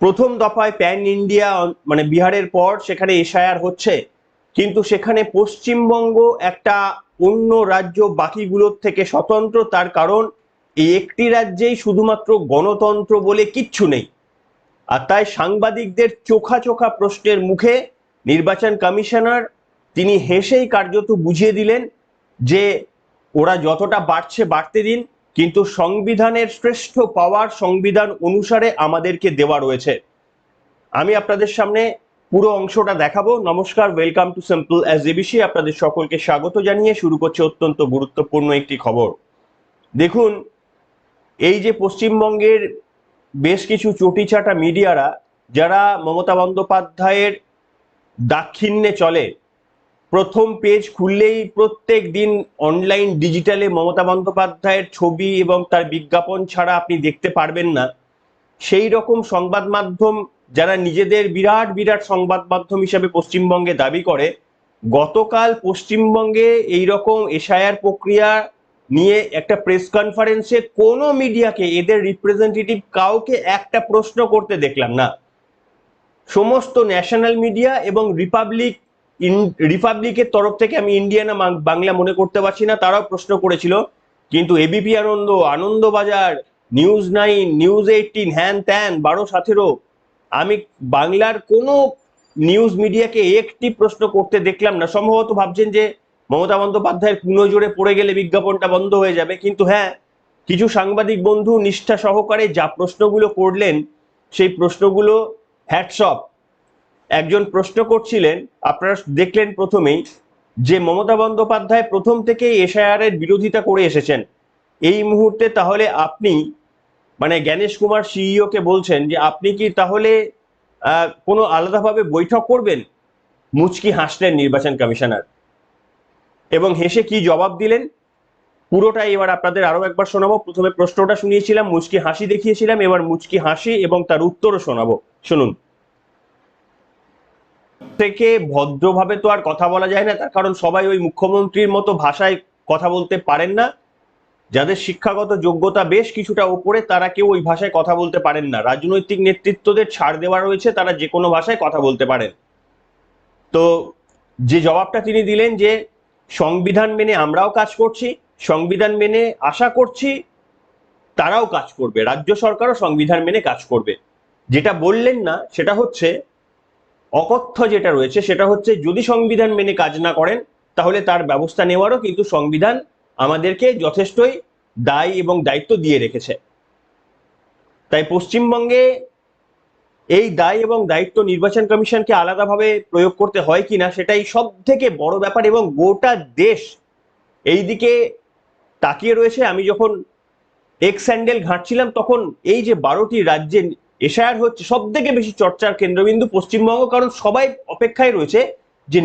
প্রথম দফায় pan India মানে বিহারের পর সেখানে এসআইআর হচ্ছে, কিন্তু সেখানে পশ্চিমবঙ্গ একটা অন্য রাজ্য বাকিগুলোর থেকে স্বতন্ত্র, তার কারণ এই একটি রাজ্যেই শুধুমাত্র গণতন্ত্র বলে কিচ্ছু নেই। আর তাই সাংবাদিকদের চোখা চোখা প্রশ্নের মুখে নির্বাচন কমিশনার তিনি হেসেই কার্যত বুঝিয়ে দিলেন যে ওরা যতটা বাড়ছে বাড়তে দিন কিন্তু সংবিধানের শ্রেষ্ঠ পাওয়ার সংবিধান অনুসারে আমাদেরকে দেওয়া রয়েছে। আমি আপনাদের সামনে পুরো অংশটা দেখাবো। নমস্কার welcome to simple as ABC আপনাদের সকলকে স্বাগত জানিয়ে শুরু করছে অত্যন্ত গুরুত্বপূর্ণ একটি খবর। দেখুন, এই যে পশ্চিমবঙ্গের বেশ কিছু চটিচাটা মিডিয়ারা, যারা মমতা বন্দ্যোপাধ্যায়ের দাক্ষিণ্যে চলে প্রথম পেজ খুললেই প্রত্যেক দিন অনলাইন ডিজিটালে মমতা বন্দ্যোপাধ্যায়ের ছবি এবং তার বিজ্ঞাপন ছাড়া আপনি দেখতে পারবেন না। সেই রকম সংবাদ মাধ্যম যারা নিজেদের বিরাট বিরাট সংবাদ মাধ্যম হিসাবে পশ্চিমবঙ্গে দাবি করে, গতকাল পশ্চিমবঙ্গে এই রকম এসআইআর প্রক্রিয়া নিয়ে একটা প্রেস কনফারেন্সে কোনো মিডিয়াকে এদের রিপ্রেজেন্টেটিভ কাউকে একটা প্রশ্ন করতে দেখলাম না। সমস্ত ন্যাশনাল মিডিয়া এবং রিপাবলিক রিপাবলিকের তরফ থেকে আমি ইন্ডিয়ানা বাংলা মনে করতে পারছি না, তারাও প্রশ্ন করেছিল। কিন্তু ABP Ananda Anandabazar news nine news eighteen হ্যান ত্যান, বারো সতেরো। আমি বাংলার কোনো নিউজ মিডিয়াকে একটি প্রশ্ন করতে দেখলাম না। সম্ভবত ভাবছেন যে মমতা বন্দ্যোপাধ্যায়ের কুনো জোরে পড়ে গেলে বিজ্ঞাপনটা বন্ধ হয়ে যাবে। কিন্তু হ্যাঁ কিছু সাংবাদিক বন্ধু নিষ্ঠা সহকারে যা প্রশ্নগুলো করলেন, সেই প্রশ্নগুলো হ্যাটসঅপ একজন প্রশ্ন করছিলেন, আপনারা দেখলেন প্রথমেই যে মমতা বন্দ্যোপাধ্যায় প্রথম থেকেই এসআইআর এর বিরোধিতা করে এসেছেন। এই মুহূর্তে তাহলে আপনি মানে জ্ঞানেশ কুমার সিইও কে বলছেন যে আপনি কি তাহলে কোনো আলাদাভাবে বৈঠক করবেন? মুচকি হাসলেন নির্বাচন কমিশনার। এবং হেসে কি জবাব দিলেন? পুরোটাই এবার আপনাদের আরও একবার শোনাবো। প্রথমে প্রশ্নটা শুনিয়েছিলাম, মুচকি হাসি দেখিয়েছিলাম, এবার মুচকি হাসি এবং তার উত্তরও শোনাবো। শুনুন। থেকে ভদ্রভাবে তো আর কথা বলা যায় না, তার কারণ সবাই ওই মুখ্যমন্ত্রীর মতো ভাষায় কথা বলতে পারেন না। যাদের শিক্ষাগত যোগ্যতা বেশ কিছুটা ওপরে, তারা কেউ ওই ভাষায় কথা বলতে পারেন না। রাজনৈতিক নেতৃত্বদের ছাড় দেওয়া রয়েছে, তারা যে কোনো ভাষায় কথা বলতে পারেন। তো যে জবাবটা তিনি দিলেন যে, সংবিধান মেনে আমরাও কাজ করছি, সংবিধান মেনে আশা করছি, তারাও কাজ করবে, রাজ্য সরকারও সংবিধান মেনে কাজ করবে। যেটা বললেন না, সেটা হচ্ছে অকথ্য যেটা রয়েছে সেটা হচ্ছে যদি সংবিধান মেনে কাজ না করেন, তাহলে তার ব্যবস্থা নেওয়ারও কিন্তু সংবিধান আমাদেরকে যথেষ্টই দায় এবং দায়িত্ব দিয়ে রেখেছে। তাই পশ্চিমবঙ্গে এই দায় এবং দায়িত্ব নির্বাচন কমিশনকে আলাদাভাবে প্রয়োগ করতে হয় কিনা সেটাই সব থেকে বড় ব্যাপার এবং গোটা দেশ এই দিকে তাকিয়ে রয়েছে। আমি যখন এক্স স্যান্ডেল ঘাঁটছিলাম, তখন এই যে বারোটি রাজ্যে এশায়ার হচ্ছে সব থেকে বেশি চর্চার কেন্দ্রবিন্দু পশ্চিমবঙ্গ, কারণ সবাই অপেক্ষায় রয়েছে যে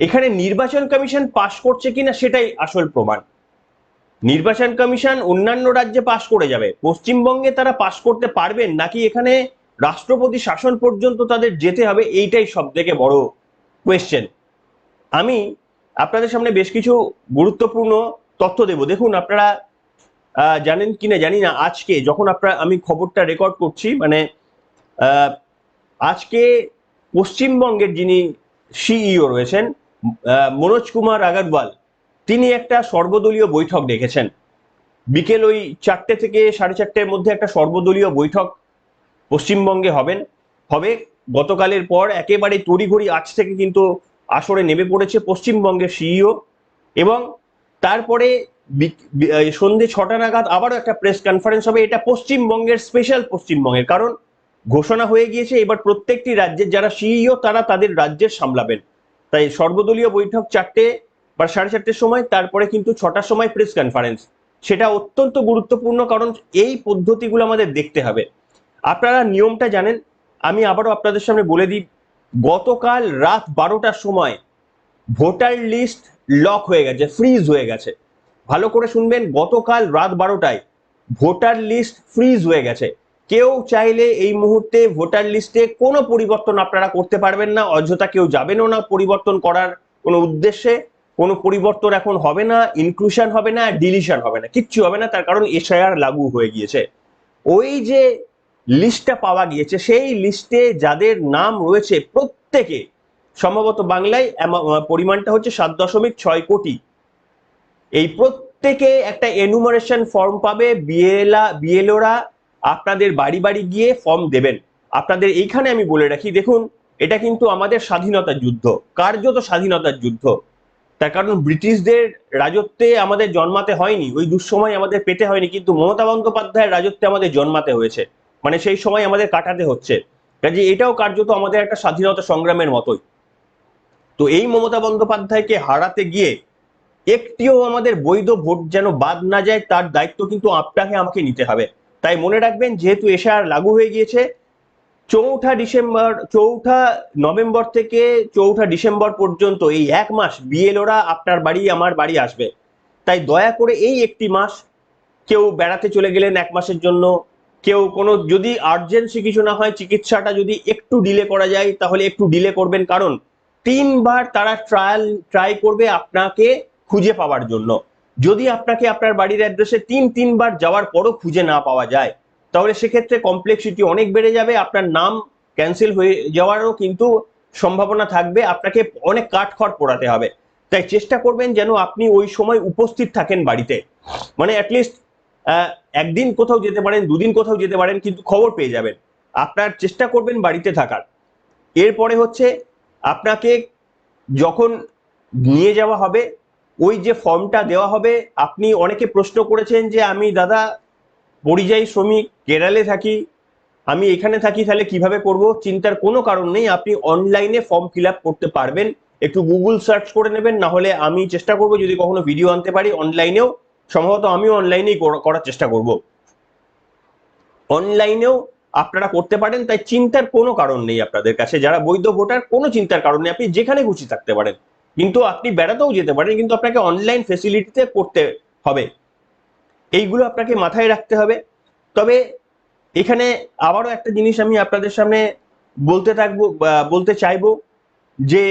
এখানে নির্বাচন কমিশন পাশ করছে কিনা সেটাই আসল প্রমাণ। নির্বাচন কমিশন অন্যান্য রাজ্যে পাশ করে যাবে। পশ্চিমবঙ্গে তারা পাশ করতে পারবেন নাকি এখানে রাষ্ট্রপতি শাসন পর্যন্ত তাদের যেতে হবে, এইটাই সব থেকে বড় কোয়েশ্চেন আমি আপনাদের সামনে বেশ কিছু গুরুত্বপূর্ণ তথ্য দেব। দেখুন, আপনারা জানেন কিনা জানি না, আজকে যখন আপনার আমি খবরটা রেকর্ড করছি মানে আজকে পশ্চিমবঙ্গের যিনি সিইও রয়েছেন মনোজ কুমার আগরওয়াল, তিনি একটা সর্বদলীয় বৈঠক ডেকেছেন বিকেল ওই চারটে থেকে সাড়ে চারটের মধ্যে একটা সর্বদলীয় বৈঠক পশ্চিমবঙ্গে হবেন। হবে, গতকালের পর একেবারে তড়িঘড়ি আজ থেকে কিন্তু আসরে নেমে পড়েছে পশ্চিমবঙ্গের সিইও এবং তারপরে সন্ধে ছটা নাগাদ আবারও একটা প্রেস কনফারেন্স হবে। এটা পশ্চিমবঙ্গের স্পেশাল পশ্চিমবঙ্গের। কারণ ঘোষণা হয়ে গিয়েছে, এবার প্রত্যেকটি রাজ্যের যারা সিইও তারা তাদের রাজ্যের সামলাবেন। তাই সর্বদলীয় বৈঠক চারটে বা সাড়ে চারটের সময়, তারপরে কিন্তু ছটার সময় প্রেস কনফারেন্স সেটা অত্যন্ত গুরুত্বপূর্ণ, কারণ এই পদ্ধতিগুলো আমাদের দেখতে হবে। আপনারা নিয়মটা জানেন, আমি আবারও আপনাদের সামনে বলে দিই, গতকাল রাত বারোটার সময় ভোটার লিস্ট লক হয়ে গেছে ফ্রিজ হয়ে গেছে। ভালো করে শুনবেন, গতকাল রাত বারোটায় ভোটার লিস্ট ফ্রিজ হয়ে গেছে। কেউ চাইলে এই মুহূর্তে ভোটার লিস্টে কোনো পরিবর্তন আপনারা করতে পারবেন না, অযথা কেউ যাবেনও না পরিবর্তন করার কোনো উদ্দেশ্যে। কোনো পরিবর্তন এখন হবে না ইনক্লুশন হবে না ডিলিশন হবে না, কিচ্ছু হবে না, তার কারণ এসআইআর লাগু হয়ে গিয়েছে। ওই যে লিস্টটা পাওয়া গিয়েছে, সেই লিস্টে যাদের নাম রয়েছে প্রত্যেকে, সম্ভবত বাংলায় পরিমাণটা হচ্ছে সাত দশমিক ছয় কোটি। এই প্রত্যেকে একটা এনুমারেশন ফর্ম পাবে বিএলা বিএলওরা আপনাদের বাড়ি বাড়ি গিয়ে ফর্ম দেবেন। আপনাদের এইখানে আমি বলে রাখি, দেখুন, এটা কিন্তু আমাদের স্বাধীনতার যুদ্ধ। কার্যত স্বাধীনতার যুদ্ধ। তার কারণ ব্রিটিশদের রাজত্বে আমাদের জন্মাতে হয়নি, ওই দুঃসময় আমাদের পেতে হয়নি, কিন্তু মমতা বন্দ্যোপাধ্যায়ের রাজত্বে আমাদের জন্মাতে হয়েছে। মানে সেই সময় আমাদের কাটাতে হচ্ছে। কাজে এটাও কার্যত আমাদের একটা স্বাধীনতা সংগ্রামের মতোই। তো এই মমতা বন্দ্যোপাধ্যায়কে হারাতে গিয়ে একটিও আমাদের বৈধ ভোট যেন বাদ না যায়, তার দায়িত্ব কিন্তু আপনাকে আমাকে নিতে হবে। তাই মনে রাখবেন, যেহেতু এশার লাগু হয়ে গিয়েছে, চৌঠা ডিসেম্বর, চৌঠা নভেম্বর থেকে চৌঠা ডিসেম্বর পর্যন্ত এই এক মাস বিএলওরা আপনার বাড়ি, আমার বাড়ি আসবে। তাই দয়া করে এই একটি মাস কেউ বেড়াতে চলে গেলেন এক মাসের জন্য। কেউ কোনো, যদি আর্জেন্সি কিছু না হয়, চিকিৎসাটা যদি একটু ডিলে করা যায়, তাহলে একটু ডিলে করবেন। কারণ তিনবার তারা ট্রায়াল ট্রাই করবে আপনাকে খুঁজে পাওয়ার জন্য। যদি আপনাকে আপনার বাড়ির অ্যাড্রেসে তিন, তিনবার যাওয়ার পরও খুঁজে না পাওয়া যায়, তাহলে সেক্ষেত্রে কমপ্লেক্সিটি অনেক বেড়ে যাবে, আপনার নাম ক্যান্সেল হয়ে যাওয়ারও কিন্তু সম্ভাবনা থাকবে, আপনাকে অনেক কাঠখড় পোড়াতে হবে। তাই চেষ্টা করবেন যেন আপনি ওই সময় উপস্থিত থাকেন বাড়িতে। মানে অ্যাটলিস্ট একদিন কোথাও যেতে পারেন, দুদিন কোথাও যেতে পারেন, কিন্তু খবর পেয়ে যাবেন। আপনার চেষ্টা করবেন বাড়িতে থাকার। এরপরে হচ্ছে, আপনাকে যখন নিয়ে যাওয়া হবে ওই যে ফর্মটা দেওয়া হবে, আপনি অনেকে প্রশ্ন করেছেন যে আমি দাদা পরিযায়ী শ্রমিক, কেরালে থাকি, আমি এখানে থাকি, তাহলে কীভাবে করব? চিন্তার কোনো কারণ নেই, আপনি অনলাইনে ফর্ম ফিল করতে পারবেন। একটু গুগল সার্চ করে নেবেন, না হলে আমি চেষ্টা করব যদি কখনো ভিডিও আনতে পারি অনলাইনেও সম্ভবত আমিও অনলাইনেই করার চেষ্টা করব। অনলাইনেও আপনারা করতে পারেন, তাই চিন্তার কোনো কারণ নেই আপনাদের কাছে। যারা বৈধ ভোটার, কোনো চিন্তার কারণ নেই। আপনি যেখানে খুশি থাকতে পারেন। কিন্তু আপনি বেড়াতেও যেতে পারেন, কিন্তু আপনাকে অনলাইন ফেসিলিটিতে করতে হবে। এইগুলো আপনাকে মাথায় রাখতে হবে। তবে এখানে আবারও একটা জিনিস আমি আপনাদের সামনে বলতে থাকব বলতে চাইব যে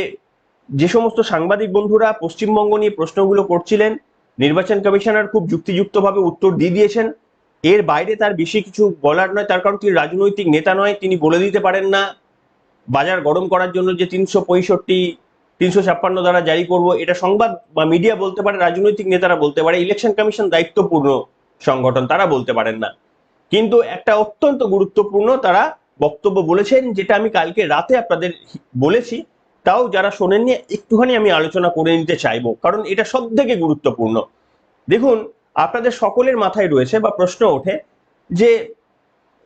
যে সমস্ত সাংবাদিক বন্ধুরা পশ্চিমবঙ্গ নিয়ে প্রশ্নগুলো করছিলেন, নির্বাচন কমিশনার খুব যুক্তিযুক্তভাবে উত্তর দিয়ে দিয়েছেন। এর বাইরে তার বেশি কিছু বলার নয়, তার কারণ তিনি রাজনৈতিক নেতা নয়, তিনি বলে দিতে পারেন না। বাজার গরম করার জন্য যে তিনশো পঁয়ষট্টি তিনশো ছাপ্পান্ন দ্বারা জারি করব। এটা সংবাদ বা মিডিয়া বলতে পারে, রাজনৈতিক নেতারা বলতে পারে ইলেকশন কমিশন দায়িত্বপূর্ণ সংগঠন, তারা বলতে পারেন না। কিন্তু একটা অত্যন্ত গুরুত্বপূর্ণ তারা বক্তব্য বলেছেন, যেটা আমি কালকে রাতে আপনাদের বলেছি, তাও যারা শোনেননি, একটুখানি আমি আলোচনা করে নিতে চাইব, কারণ এটা সব থেকে গুরুত্বপূর্ণ। দেখুন, আপনাদের সকলের মাথায় রয়েছে বা প্রশ্ন ওঠে যে,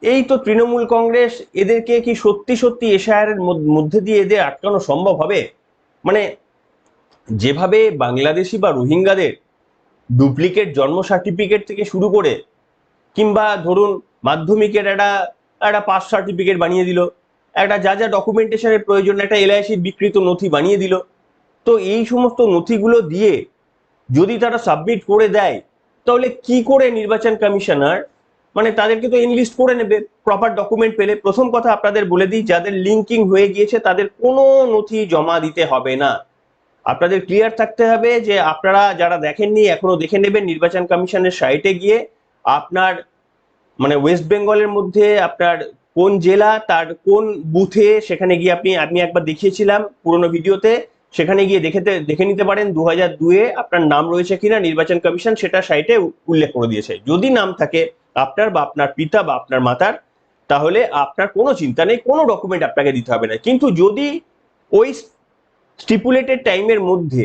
এই তো তৃণমূল কংগ্রেস, এদেরকে কি সত্যি সত্যি এশায়ারের মধ্যে দিয়ে এদের আটকানো সম্ভব হবে? মানে যেভাবে বাংলাদেশি বা রোহিঙ্গাদের ডুপ্লিকেট জন্ম সার্টিফিকেট থেকে শুরু করে, কিংবা ধরুন মাধ্যমিকের একটা একটা পাস সার্টিফিকেট বানিয়ে দিল, একটা যা যা ডকুমেন্টেশনের প্রয়োজন, একটা এলআইসির বিকৃত নথি বানিয়ে দিল, তো এই সমস্ত নথিগুলো দিয়ে যদি তারা সাবমিট করে দেয়, তাহলে কি করে নির্বাচন কমিশনার মানে তাদেরকে তো ইনলিস্ট করে নেবে প্রপার ডকুমেন্ট পেলে। প্রথম কথা আপনাদের বলে দিই, যাদের লিঙ্কিং হয়ে গিয়েছে, তাদের কোনো নথি জমা দিতে হবে না। আপনাদের ক্লিয়ার থাকতে হবে যে আপনারা যারা দেখেননি, এখনও দেখে নেবেন নির্বাচন কমিশনের সাইটে গিয়ে আপনার মানে ওয়েস্ট বেঙ্গলের মধ্যে আপনার কোন জেলা, তার কোন বুথে সেখানে গিয়ে আপনি, আমি একবার দেখিয়েছিলাম পুরোনো ভিডিওতে সেখানে গিয়ে দেখে দেখে নিতে পারেন দু হাজার দুয়ে আপনার নাম রয়েছে কিনা নির্বাচন কমিশন সেটা সাইটে উল্লেখ করে দিয়েছে। যদি নাম থাকে আপনার বা আপনার পিতা বা আপনার মাতার, তাহলে আপনার কোনো চিন্তা নেই, কোনো ডকুমেন্ট আপনাকে দিতে হবে না। কিন্তু যদি ওই স্টিপুলেটেড টাইমের মধ্যে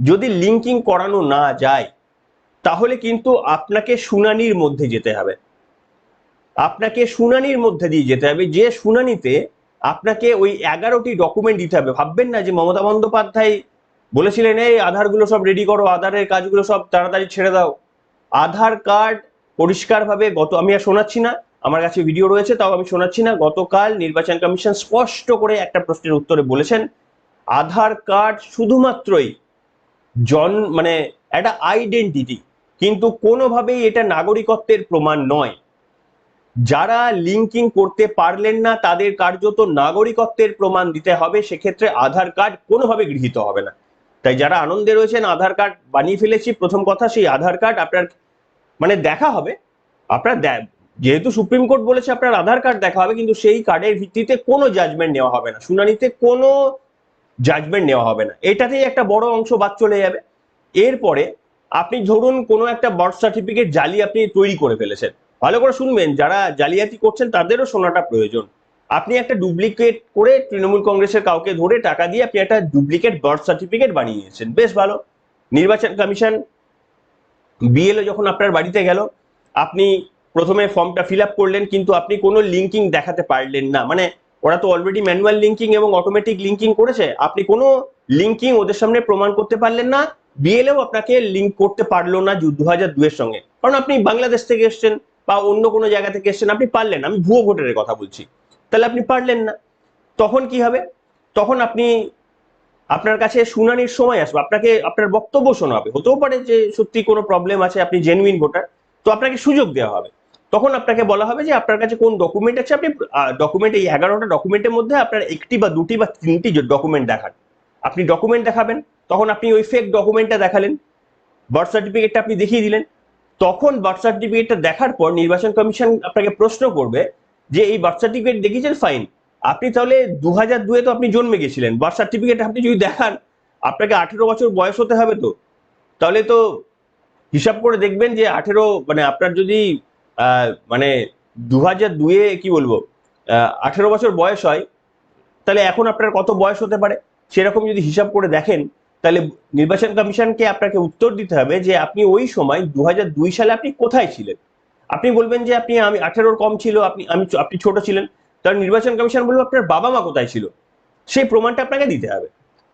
যদি লিঙ্কিং করানো না যায়, তাহলে কিন্তু আপনাকে শুনানির মধ্যে যেতে হবে। আপনাকে শুনানির মধ্যে দিয়ে যেতে হবে। যে শুনানিতে আপনাকে ওই এগারোটি ডকুমেন্ট দিতে হবে। ভাববেন না যে মমতা বন্দ্যোপাধ্যায় বলেছিলেন, এই আধারগুলো সব রেডি করো, আধারের কাজগুলো সব তাড়াতাড়ি ছেড়ে দাও। আধার কার্ড পরিষ্কারভাবে গত, আমি আর শোনাচ্ছি না, আমার কাছে ভিডিও রয়েছে, তাও আমি শোনাচ্ছি না। গতকাল নির্বাচন কমিশন স্পষ্ট করে একটা প্রশ্নের উত্তরে বলেছেন, আধার কার্ড শুধুমাত্রই জন মানে একটা আইডেন্টিটি কিন্তু কোনোভাবেই এটা নাগরিকত্বের প্রমাণ নয়। যারা লিঙ্কিং করতে পারলেন না, তাদের কার্যত নাগরিকত্বের প্রমাণ দিতে হবে। সেক্ষেত্রে আধার কার্ড কোনোভাবে গৃহীত হবে না। তাই যারা আনন্দে রয়েছেন, আধার কার্ড বানিয়ে ফেলেছি, প্রথম কথা সেই আধার কার্ড আপনার মানে দেখা হবে। আপনার যেহেতু সুপ্রিম কোর্ট বলেছে আপনার আধার কার্ড দেখা হবে, কিন্তু সেই কার্ডের ভিত্তিতে কোনো জাজমেন্ট নেওয়া হবে না। শুনানিতে কোনো জাজমেন্ট নেওয়া হবে না। এটাতেই একটা বড় অংশ বাদ চলে যাবে। এরপরে আপনি ধরুন কোনো একটা বার্থ সার্টিফিকেট জালি আপনি তৈরি করে ফেলেছেন। ভালো করে শুনবেন, যারা জালিয়াতি করছেন তাদেরও শোনাটা প্রয়োজন। আপনি একটা ডুপ্লিকেট করে তৃণমূল কংগ্রেসের কাউকে ধরে টাকা দিয়ে আপনি একটা ডুপ্লিকেট বার্থ সার্টিফিকেট বানিয়ে নিয়েছেন বেশ ভালো। নির্বাচন কমিশন, বিএলও যখন আপনার বাড়িতে গেল, আপনি প্রথমে ফর্মটা ফিল করলেন, কিন্তু আপনি কোনো লিঙ্কিং দেখাতে পারলেন না। মানে ওরা তো অলরেডি ম্যানুয়াল লিঙ্কিং এবং অটোমেটিক লিঙ্কিং করেছে। আপনি কোনো লিঙ্কিং ওদের সামনে প্রমাণ করতে পারলেন না। বিএলও আপনাকে লিঙ্ক করতে পারল না দু হাজার দুয়ের সঙ্গে। কারণ আপনি বাংলাদেশ থেকে এসছেন বা অন্য কোনো জায়গা থেকে এসছেন, আপনি পারলেন আমি ভুয়ো ভোটারের কথা বলছি। তাহলে আপনি পারলেন না। তখন কি হবে? তখন আপনি, আপনার কাছে শুনানির সময় আসবে। আপনাকে, আপনার বক্তব্য শোনা হবে হতেও পারে যে সত্যি কোনো প্রবলেম আছে, আপনি জেনুইন ভোটার তো আপনাকে সুযোগ দেওয়া হবে। তখন আপনাকে বলা হবে যে আপনার কাছে কোন ডকুমেন্ট আছে? আপনি ডকুমেন্ট এই এগারোটা ডকুমেন্টের মধ্যে আপনার একটি বা দুটি বা তিনটি ডকুমেন্ট দেখান। আপনি ডকুমেন্ট দেখাবেন, তখন আপনি ওই ফেক ডকুমেন্টটা দেখালেন। বার্থ সার্টিফিকেটটা আপনি দেখিয়ে দিলেন। তখন বার্থ সার্টিফিকেটটা দেখার পর নির্বাচন কমিশন আপনাকে প্রশ্ন করবে যে এই বার্থ সার্টিফিকেট দেখিয়েছেন ফাইন আপনি তাহলে দু হাজার দুয়ে তো আপনি জন্মে গেছিলেন। বার্থ সার্টিফিকেট আপনি যদি দেখান, আপনাকে আঠেরো বছর বয়স হতে হবে তো। তাহলে তো হিসাব করে দেখবেন যে আঠেরো মানে আপনার যদি মানে দু হাজার দুয়ে কি বলব আঠেরো বছর বয়স হয়, তাহলে এখন আপনার কত বয়স হতে পারে? সেরকম যদি হিসাব করে দেখেন তাহলে নির্বাচন কমিশনকে আপনাকে উত্তর দিতে হবে যে আপনি ওই সময় দু সালে আপনি কোথায় ছিলেন? আপনি বলবেন যে আপনি, আমি আঠেরোর কম ছিল, আপনি, আমি আপনি ছোট ছিলেন। তাহলে নির্বাচন কমিশন বলবে আপনার বাবা মা কোথায় ছিল? সেই প্রমাণটা আপনাকে দিতে হবে।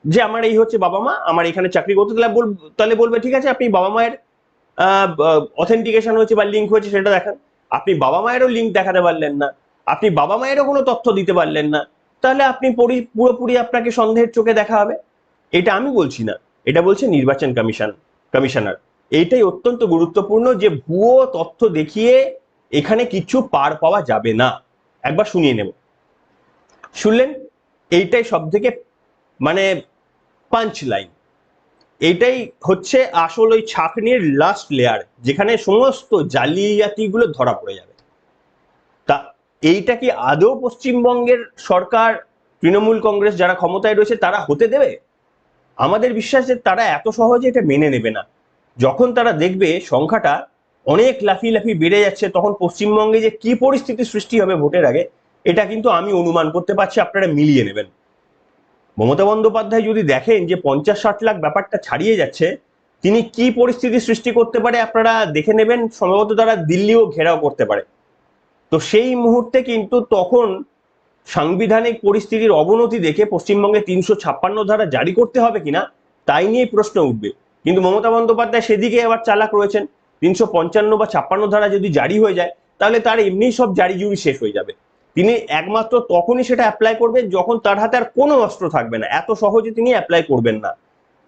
যে আমার এই হচ্ছে বাবা মা আমার এখানে চাকরি করতে, তাহলে তাহলে বলবে, ঠিক আছে, আপনি বাবা মায়ের অথেন্টিকেশন হয়েছে বা লিঙ্ক হয়েছে, সেটা দেখান। আপনি বাবা মায়েরও লিঙ্ক দেখাতে পারলেন না। আপনি বাবা মায়েরও কোনো তথ্য দিতে পারলেন না। তাহলে আপনি পরি- পুরোপুরি আপনাকে সন্দেহের চোখে দেখা হবে। এটা আমি বলছি না, এটা বলছে নির্বাচন কমিশন, কমিশনার। এইটাই অত্যন্ত গুরুত্বপূর্ণ যে ভুয়ো তথ্য দেখিয়ে এখানে কিছু পার পাওয়া যাবে না। একবার শুনিয়ে নেব। শুনলেন? এইটাই সব থেকে মানে পাঞ্চ লাইন এইটাই হচ্ছে আসল ওই ছাকনির লাস্ট লেয়ার যেখানে সমস্ত জালিয়াতিগুলো ধরা পড়ে যাবে। তা এইটা কি আদৌ পশ্চিমবঙ্গের সরকার, তৃণমূল কংগ্রেস যারা ক্ষমতায় রয়েছে তারা হতে দেবে? আমাদের বিশ্বাস যে তারা এত সহজে এটা মেনে নেবে না। যখন তারা দেখবে সংখ্যাটা অনেক লাফিয়ে লাফিয়ে বেড়ে যাচ্ছে, তখন পশ্চিমবঙ্গে যে কি পরিস্থিতি সৃষ্টি হবে ভোটের আগে, এটা কিন্তু আমি অনুমান করতে পারছি আপনারা মিলিয়ে নেবেন। মমতা বন্দ্যোপাধ্যায় যদি দেখেন যে পঞ্চাশ ষাট লাখ ব্যাপারটা ছাড়িয়ে যাচ্ছে, তিনি কি পরিস্থিতি সৃষ্টি করতে পারে আপনারা দেখে নেবেন, সম্ভবত তারা দিল্লিও ঘেরাও করতে পারে। তো সেই মুহূর্তে কিন্তু তখন সাংবিধানিক পরিস্থিতির অবনতি দেখে পশ্চিমবঙ্গে তিনশো ছাপ্পান্ন ধারা জারি করতে হবে কিনা, তাই নিয়ে প্রশ্ন উঠবে। কিন্তু মমতা বন্দ্যোপাধ্যায় সেদিকে আবার চালাক রয়েছেন। তিনশো পঞ্চান্ন বা ছাপ্পান্ন ধারা যদি জারি হয়ে যায়, তাহলে তার এমনি সব জারি জুরি শেষ হয়ে যাবে। তিনি একমাত্র তখনই সেটা অ্যাপ্লাই করবেন যখন তার হাতে আর কোনো অস্ত্র থাকবে না। এত সহজে তিনি অ্যাপ্লাই করবেন না।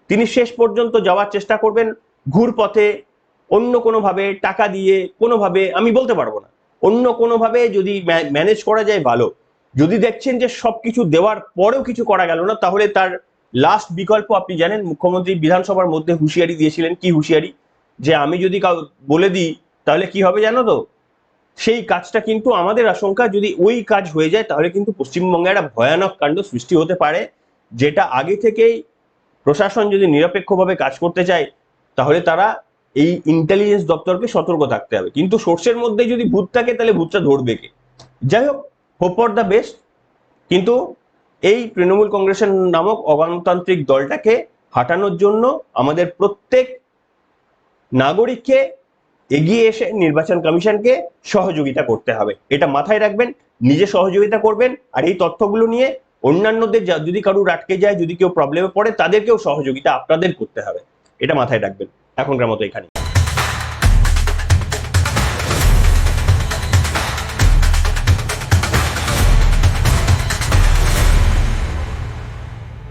তিনি শেষ পর্যন্ত যাওয়ার চেষ্টা করবেন ঘুর পথে অন্য কোনোভাবে টাকা দিয়ে, কোনোভাবে, আমি বলতে পারব না। অন্য কোনোভাবে যদি ম্যানেজ করা যায় ভালো। যদি দেখছেন যে সবকিছু দেওয়ার পরেও কিছু করা গেল না, তাহলে তার লাস্ট বিকল্প আপনি জানেন, মুখ্যমন্ত্রী বিধানসভার মধ্যে হুঁশিয়ারি দিয়েছিলেন। কি হুঁশিয়ারি? যে আমি যদি বলে দিই, তাহলে কি হবে জানো তো? সেই কাজটা কিন্তু আমাদের আশঙ্কা, যদি ওই কাজ হয়ে যায়, তাহলে কিন্তু পশ্চিমবঙ্গে একটা ভয়ানক কাণ্ড সৃষ্টি হতে পারে, যেটা আগে থেকেই প্রশাসন যদি নিরপেক্ষভাবে কাজ করতে চায়, তাহলে তারা এই ইন্টেলিজেন্স দপ্তরকে সতর্ক থাকতে হবে। কিন্তু সোর্সের মধ্যে যদি ভূত থাকে, তাহলে ভূতটা ধরবে কে? যাই হোক হোপ ফর দ্য বেস্ট কিন্তু এই তৃণমূল কংগ্রেসের নামক অগণতান্ত্রিক দলটাকে হাঁটানোর জন্য আমাদের প্রত্যেক নাগরিককে এগিয়ে এসে নির্বাচন কমিশনকে সহযোগিতা করতে হবে। এটা মাথায় রাখবেন, নিজে সহযোগিতা করবেন, আর এই তথ্যগুলো নিয়ে অন্যান্যদের যদি কারুর আটকে যায়, যদি কেউ প্রবলেমে পড়ে, তাদেরকেও সহযোগিতা আপনাদের করতে হবে। এটা মাথায় রাখবেন। এখনকার মতো এখানে